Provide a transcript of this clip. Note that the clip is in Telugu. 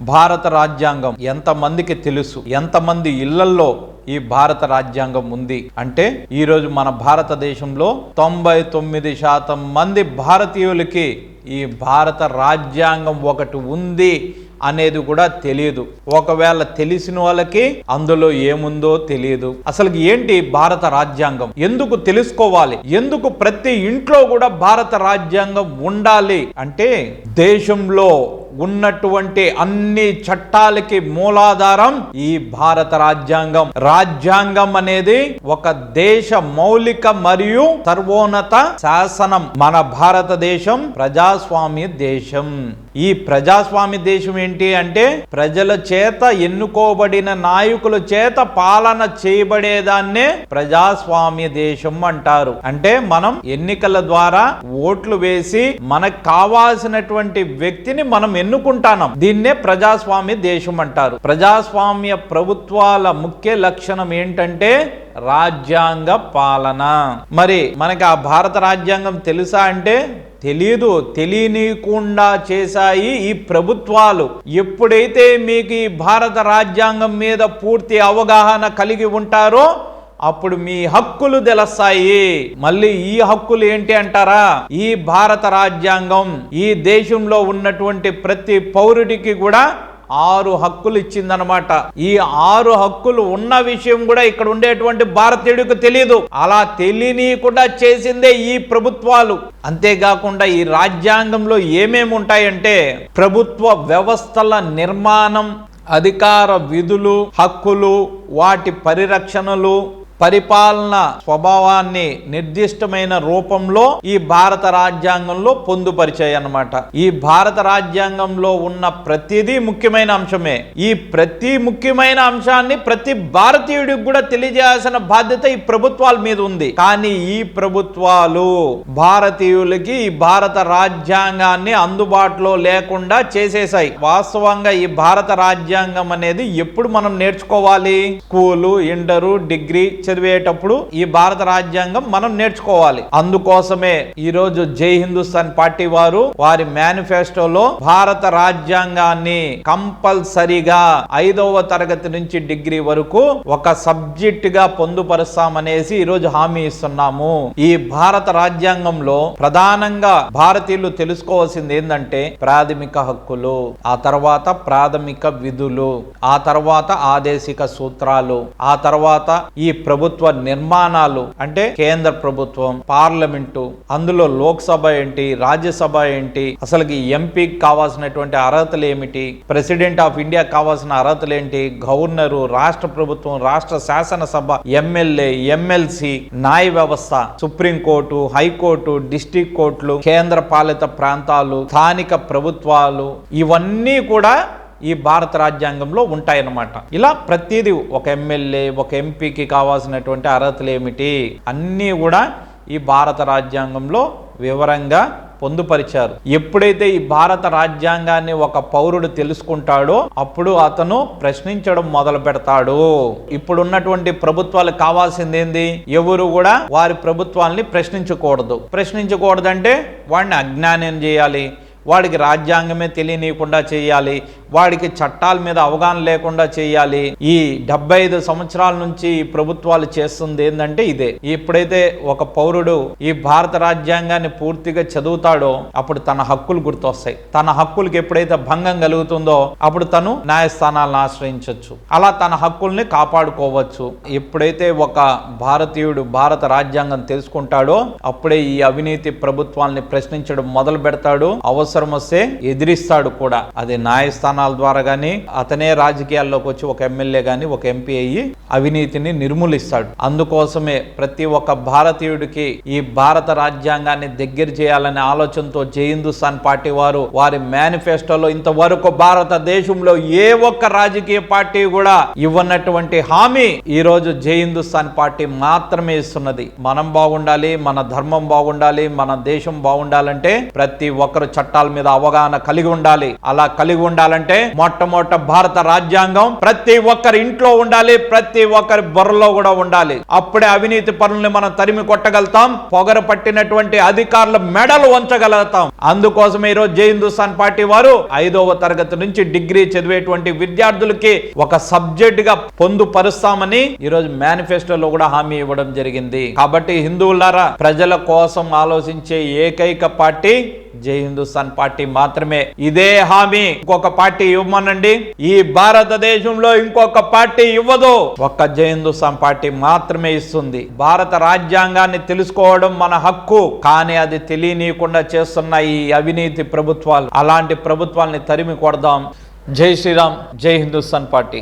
భారత రాజ్యాంగం ఎంతమందికి తెలుసు? ఎంతమంది ఇళ్ళల్లో ఈ భారత రాజ్యాంగం ఉంది? అంటే ఈరోజు మన భారతదేశంలో తొంభై తొమ్మిది శాతం మంది భారతీయులకి ఈ భారత రాజ్యాంగం ఒకటి ఉంది అనేది కూడా తెలియదు ఒకవేళ తెలిసిన వాళ్ళకి అందులో ఏముందో తెలియదు అసలు ఏంటి భారత రాజ్యాంగం? ఎందుకు తెలుసుకోవాలి? ఎందుకు ప్రతి ఇంట్లో కూడా భారత రాజ్యాంగం ఉండాలి? అంటే దేశంలో ఉన్నటువంటి అన్ని చట్టాలకి మూలాధారం ఈ భారత రాజ్యాంగం. రాజ్యాంగం అనేది ఒక దేశ మౌలిక మరియు సర్వోన్నత శాసనం. మన భారతదేశం ప్రజాస్వామ్య దేశం. ఈ ప్రజాస్వామ్య దేశం ఏంటి అంటే ప్రజల చేత ఎన్నుకోబడిన నాయకుల చేత పాలన చేయబడేదాన్నే ప్రజాస్వామ్య దేశం అంటారు. అంటే మనం ఎన్నికల ద్వారా ఓట్లు వేసి మనకు కావాల్సినటువంటి వ్యక్తిని మనం ఎన్నుకుంటాం దీన్నే ప్రజాస్వామ్య దేశం అంటారు. ప్రజాస్వామ్య ప్రభుత్వాల ముఖ్య లక్షణం ఏంటంటే రాజ్యాంగ పాలన. మరి మనకి ఆ భారత రాజ్యాంగం తెలుసా అంటే తెలియదు తెలియనీయకుండా చేశాయి ఈ ప్రభుత్వాలు. ఎప్పుడైతే మీకు ఈ భారత రాజ్యాంగం మీద పూర్తి అవగాహన కలిగి ఉంటారో అప్పుడు మీ హక్కులు తెలుస్తాయి. మళ్ళీ ఈ హక్కులు ఏంటి అంటారా? ఈ భారత రాజ్యాంగం ఈ దేశంలో ఉన్నటువంటి ప్రతి పౌరుడికి కూడా ఆరు హక్కులు ఇచ్చిందనమాట ఈ ఆరు హక్కులు ఉన్న విషయం కూడా ఇక్కడ ఉండేటువంటి భారతీయుడికి తెలియదు అలా తెలియనీయకుండా చేసిందే ఈ ప్రభుత్వాలు. అంతేకాకుండా ఈ రాజ్యాంగంలో ఏమేమి ఉంటాయంటే ప్రభుత్వ వ్యవస్థల నిర్మాణం అధికార విధులు హక్కులు వాటి పరిరక్షణలు పరిపాలన స్వభావాన్ని నిర్దిష్టమైన రూపంలో ఈ భారత రాజ్యాంగంలో పొందుపరిచాయి అన్నమాట. ఈ భారత రాజ్యాంగంలో ఉన్న ప్రతిదీ ముఖ్యమైన అంశమే. ఈ ప్రతి ముఖ్యమైన అంశాన్ని ప్రతి భారతీయుడికి కూడా తెలియజేయాల్సిన బాధ్యత ఈ ప్రభుత్వాల మీద ఉంది. కానీ ఈ ప్రభుత్వాలు భారతీయులకి ఈ భారత రాజ్యాంగాన్ని అందుబాటులో లేకుండా చేసేసాయి వాస్తవంగా ఈ భారత రాజ్యాంగం అనేది ఎప్పుడు మనం నేర్చుకోవాలి? స్కూలు ఇంటరు డిగ్రీ చదివేటప్పుడు ఈ భారత రాజ్యాంగం మనం నేర్చుకోవాలి. అందుకోసమే ఈ రోజు జై హిందుస్థాన్ పార్టీ వారు వారి మేనిఫెస్టోలో భారత రాజ్యాంగాన్ని కంపల్సరిగా ఐదవ తరగతి నుంచి డిగ్రీ వరకు ఒక సబ్జెక్ట్గా పొందుపరుస్తామనేసి ఈ రోజు హామీ ఇస్తున్నాము. ఈ భారత రాజ్యాంగంలో ప్రధానంగా భారతీయులు తెలుసుకోవాల్సింది ఏంటంటే ప్రాథమిక హక్కులు ఆ తర్వాత ప్రాథమిక విధులు ఆ తర్వాత ఆదేశిక సూత్రాలు ఆ తర్వాత ఈ ప్రభుత్వ నిర్మాణాలు అంటే కేంద్ర ప్రభుత్వం పార్లమెంటు అందులో లోక్సభ ఏంటి రాజ్యసభ ఏంటి అసలుకి ఎంపీకి కావాల్సినటువంటి అర్హతలు ఏమిటి ప్రెసిడెంట్ ఆఫ్ ఇండియా కావాల్సిన అర్హతలు ఏంటి గవర్నరు రాష్ట్ర ప్రభుత్వం రాష్ట్ర శాసనసభ ఎమ్మెల్యే ఎమ్మెల్సీ న్యాయ వ్యవస్థ సుప్రీంకోర్టు హైకోర్టు డిస్టిక్ కోర్టులు కేంద్ర పాలిత ప్రాంతాలు స్థానిక ప్రభుత్వాలు ఇవన్నీ కూడా ఈ భారత రాజ్యాంగంలో ఉంటాయన్నమాట. ఇలా ప్రతిదీ ఒక ఎమ్మెల్యే ఒక ఎంపీకి కావాల్సినటువంటి అర్హతలు ఏమిటి? అన్నీ కూడా ఈ భారత రాజ్యాంగంలో వివరంగా పొందుపరిచారు. ఎప్పుడైతే ఈ భారత రాజ్యాంగాన్ని ఒక పౌరుడు తెలుసుకుంటాడో అప్పుడు అతను ప్రశ్నించడం మొదలు పెడతాడు. ఇప్పుడున్నటువంటి ప్రభుత్వాలు కావాల్సింది ఏంది ఎవరు కూడా వారి ప్రభుత్వాల్ని ప్రశ్నించకూడదు. ప్రశ్నించకూడదంటే వాడిని అజ్ఞానం చేయాలి. వాడికి రాజ్యాంగమే తెలియనీయకుండా చేయాలి వాడికి చట్టాల మీద అవగాహన లేకుండా చేయాలి. ఈ డెబ్బై ఐదు సంవత్సరాల నుంచి ఈ ప్రభుత్వాలు చేస్తుంది ఏంటంటే ఇదే. ఎప్పుడైతే ఒక పౌరుడు ఈ భారత రాజ్యాంగాన్ని పూర్తిగా చదువుతాడో అప్పుడు తన హక్కులు గుర్తొస్తాయి. తన హక్కులకి ఎప్పుడైతే భంగం కలుగుతుందో అప్పుడు తను న్యాయస్థానాలను ఆశ్రయించవచ్చు అలా తన హక్కుల్ని కాపాడుకోవచ్చు. ఎప్పుడైతే ఒక భారతీయుడు భారత రాజ్యాంగం తెలుసుకుంటాడో అప్పుడే ఈ అవినీతి ప్రభుత్వాల్ని ప్రశ్నించడం మొదలు పెడతాడు అవసరం వస్తే ఎదిరిస్తాడు కూడా. అది న్యాయస్థానాల ద్వారా గాని అతనే రాజకీయాల్లోకి వచ్చి ఒక ఎమ్మెల్యే గాని ఒక ఎంపీ అయ్యి అవినీతిని నిర్మూలిస్తాడు. అందుకోసమే ప్రతి ఒక్క భారతీయుడికి ఈ భారత రాజ్యాంగాన్ని దగ్గర చేయాలనే ఆలోచనతో జై హిందుస్థాన్ పార్టీ వారు వారి మేనిఫెస్టోలో ఇంతవరకు భారతదేశంలో ఏ ఒక్క రాజకీయ పార్టీ కూడా ఇవ్వనటువంటి హామీ ఈ రోజు జై హిందుస్థాన్ పార్టీ మాత్రమే ఇస్తున్నది. మనం బాగుండాలి మన ధర్మం బాగుండాలి మన దేశం బాగుండాలంటే ప్రతి ఒక్కరు చట్టాలు చట్టాల మీద అవగాహన కలిగి ఉండాలి. అలా కలిగి ఉండాలంటే మొట్టమొదట భారత రాజ్యాంగం ప్రతి ఒక్కరి ఇంట్లో ఉండాలి ప్రతి ఒక్కరి బుర్రలో కూడా ఉండాలి. అప్పుడే అవినీతి పనుల్ని మనం తరిమి కొట్టగలుగుతాం పొగర పట్టినటువంటి అధికారుల మెడలు వంచగలుగుతాం. అందుకోసం ఈ రోజు జై హిందుస్థాన్ పార్టీ వారు ఐదవ తరగతి నుంచి డిగ్రీ చదివేటువంటి విద్యార్థులకి ఒక సబ్జెక్ట్గా పొందుపరుస్తామని ఈ రోజు మేనిఫెస్టోలో కూడా హామీ ఇవ్వడం జరిగింది. కాబట్టి హిందువులారా ప్రజల కోసం ఆలోచించే ఏకైక పార్టీ జై హిందుస్థాన్ పార్టీ మాత్రమే. ఇదే హామీ. ఇంకొక పార్టీ ఇవ్వమనండి. ఈ భారతదేశంలో ఇంకొక పార్టీ ఇవ్వదు. ఒక్క జై పార్టీ మాత్రమే ఇస్తుంది. భారత రాజ్యాంగాన్ని తెలుసుకోవడం మన హక్కు. కానీ అది తెలియనీయకుండా చేస్తున్న ఈ అవినీతి ప్రభుత్వాలు. అలాంటి ప్రభుత్వాల్ని తరిమి కొడదాం. జై శ్రీరామ్. జై హిందుస్థాన్ పార్టీ.